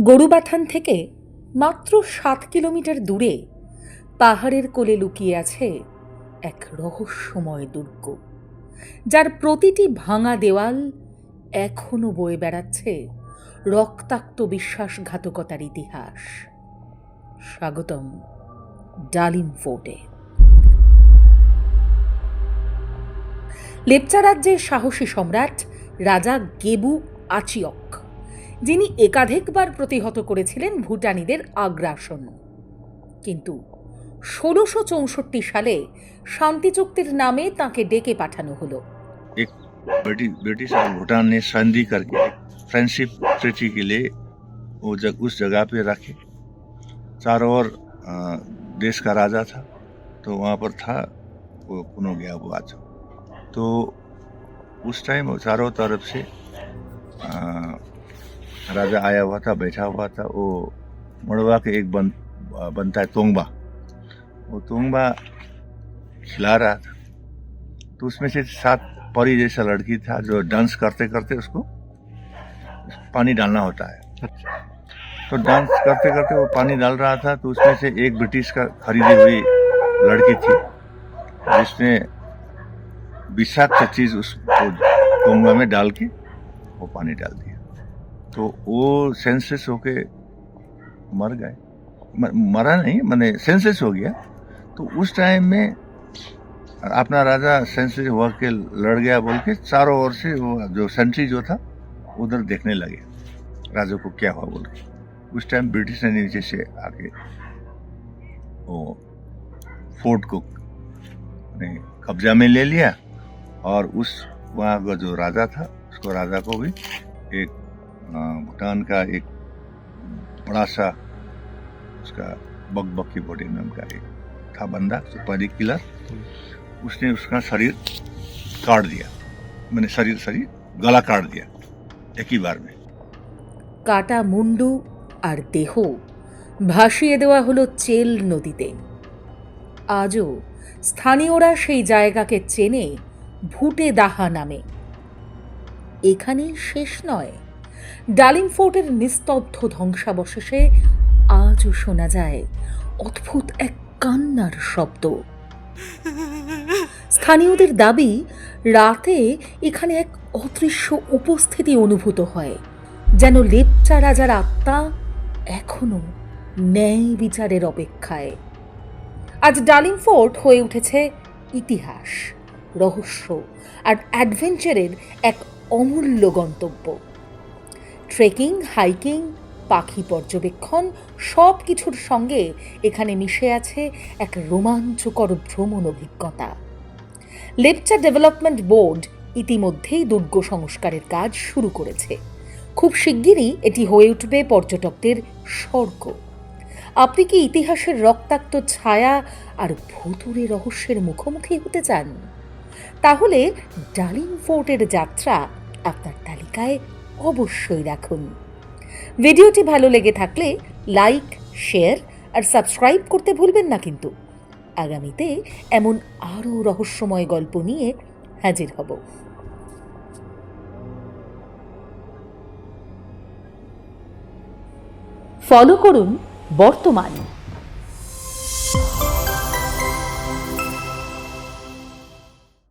গরুবাথান থেকে মাত্র সাত কিলোমিটার দূরে পাহাড়ের কোলে লুকিয়ে আছে এক রহস্যময় দুর্গ, যার প্রতিটি ভাঙা দেওয়াল এখনও বয়ে বেড়াচ্ছে রক্তাক্ত বিশ্বাসঘাতকতার ইতিহাস। স্বাগতম ডালিম ফোর্টে। লেপচা রাজ্যের সাহসী সম্রাট রাজা গেবু আচিয়ক যিনি একাধিকবার প্রতিহত করেছিলেন ভুটানিদের আগ্রাসন কিন্তু ষোলোশো চৌষট্টি সালে শান্তি চুক্তির নামে তাকে ডেকে পাঠানো হলো एक ब्रिटिश ब्रिटिश और भूटान ने संधि करके फ्रेंडशिप ट्रीटी के लिए वो जग उस जगह पे रखे चारों ओर अ, देश का राजा था तो वहाँ पर था वो पुनः गया वो आज तो उस टाइम वो चारों तरफ से अ, राजा आया हुआ था बैठा हुआ था वो मड़वा के एक बन, बनता है तोंगबा। वो तोंगबा खिला रहा था। तो उसमें से सात परी जैसा लड़की था जो डांस करते करते उसको पानी डालना होता है। तो डांस करते करते वो पानी डाल रहा था तो उसमें से एक ब्रिटिश का खरीदी हुई लड़की थी जिसने विषाक्त चीज़ उसको टोंगा में डाल के वो पानी डाल दिया। तो वो सेंसेस होके मर गए। मरा नहीं, मैंने सेंसेस हो गया। तो उस टाइम में अपना राजा सेंचुरी हुआ के लड़ गया बोल के चारों ओर से वो जो सेंट्री जो था, उधर देखने लगे, राजा को क्या हुआ बोल के। उस टाइम ब्रिटिश ने नीचे से आके वो फोर्ट को कब्जा में ले लिया और उस, वहाँ का जो राजा था, उसको राजा को भी एक भूटान का एक बड़ा सा उसका बकबकी बॉडी नाम का एक था बंदा सुपारी किलर उसने उसका शरीर काट दिया मैंने शरीर शरीर गला काट दिया एक ही बार में কাটা মুন্ডু আর দেহ ভাসিয়ে দেওয়া হলো চেল নদীতে আজও স্থানীয়রা সেই জায়গাকে চেনে ভুটে দাহা নামে এখানেই শেষ নয় ডালিম ফোর্টের নিস্তব্ধ ধ্বংসাবশেষে আজও শোনা যায় অদ্ভুত এক কান্নার শব্দ। স্থানীয়দের দাবি, রাতে এখানে এক অদৃশ্য উপস্থিতি অনুভূত হয়, যেন লেপচা রাজার আত্মা এখনও ন্যায় বিচারের অপেক্ষায়। আজ ডালিম ফোর্ট হয়ে উঠেছে ইতিহাস, রহস্য আর অ্যাডভেঞ্চারের এক অমূল্য গন্তব্য। ট্রেকিং হাইকিং পাখি পর্যবেক্ষণ সব কিছুর সঙ্গে এখানে মিশে আছে এক রোমাঞ্চকর ভ্রমণ অভিজ্ঞতা। লেপচা ডেভেলপমেন্ট বোর্ড ইতিমধ্যেই দুর্গ সংস্কারের কাজ শুরু করেছে। খুব শিগগিরই এটি হয়ে উঠবে পর্যটকদের স্বর্গ। আপনি কি ইতিহাসের রক্তাক্ত ছায়া আর ভুতুরে রহস্যের মুখোমুখি হতে চান? তাহলে ডালিং ফোর্টের যাত্রা আপনার তালিকায় অবশ্যই রাখুন। ভিডিওটি ভালো লেগে থাকলে লাইক, শেয়ার আর সাবস্ক্রাইব করতে ভুলবেন না কিন্তু। আগামীতে এমন আরও রহস্যময় গল্প নিয়ে হাজির হব। ফলো করুন বর্তমান।